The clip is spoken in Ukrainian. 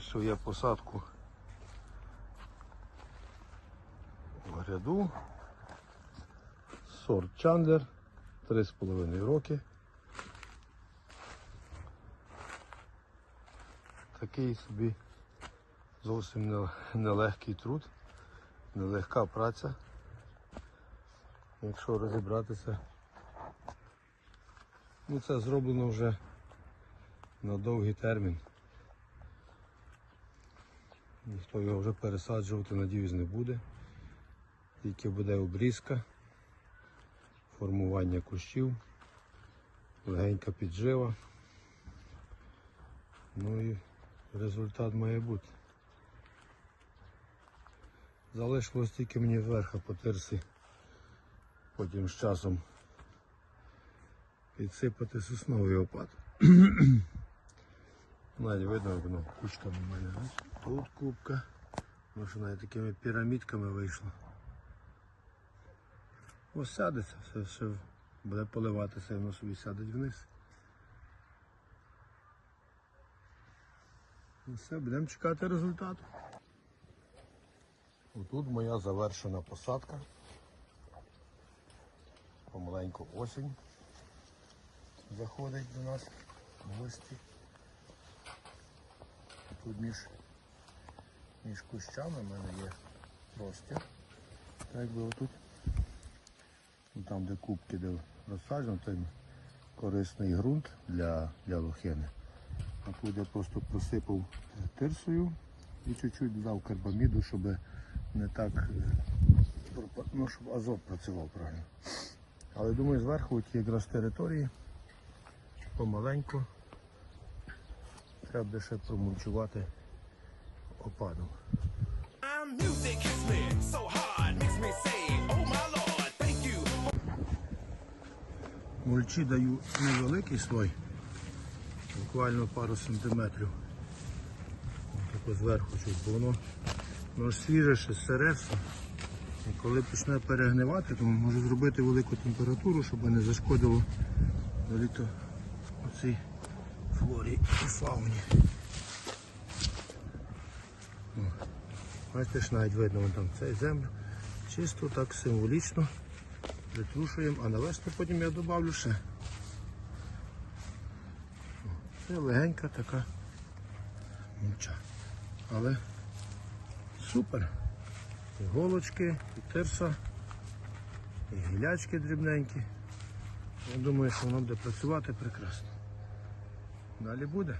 Що я посадку в гряду. Сорт Чандлер, 3,5 роки. Такий собі зовсім нелегкий труд, нелегка праця. Якщо розібратися, ну це зроблено вже на довгий термін. Ніхто його вже пересаджувати, надіюсь, не буде. Тільки буде обрізка, формування кущів, легенька піджива. Ну і результат має бути. Залишилось тільки мені зверху потерси, потім з часом підсипати сосновий опад. Навіть видно, воно кучками мене. Тут кубка. Може навіть такими пірамідками вийшло. Ось сядеться, все, все буде поливатися, воно собі сядеть вниз. І все, будемо чекати результату. Отут моя завершена посадка. Помаленьку осінь заходить до нас в гості. Тут між, між кущами в мене є простір. Так якби отут. Ну, Там, де кубки, де розсаджено, там корисний ґрунт для, для лохини. А тут я просто просипав тирсою і чуть-чуть додав карбаміду, щоб не так, е, ну, щоб азот працював правильно. Але думаю, зверху ті якраз території помаленьку треба буде ще промульчувати опадом. Say, Oh. Мульчі даю невеликий слой, буквально пару сантиметрів. Тако зверху чуть, бо воно, воно ж свіже, ще сире все. І коли почне перегнивати, то може зробити велику температуру, щоб не зашкодило літо оцій флорі і фауні. Бачите ж навіть видно вон там цей землю. Чисто так символічно притрушуємо, а на весну потім я додавлю ще. Це легенька така мульча. Але супер. І голочки, і тирса, і гілячки дрібненькі. Я думаю, що воно буде працювати прекрасно. Далі буде.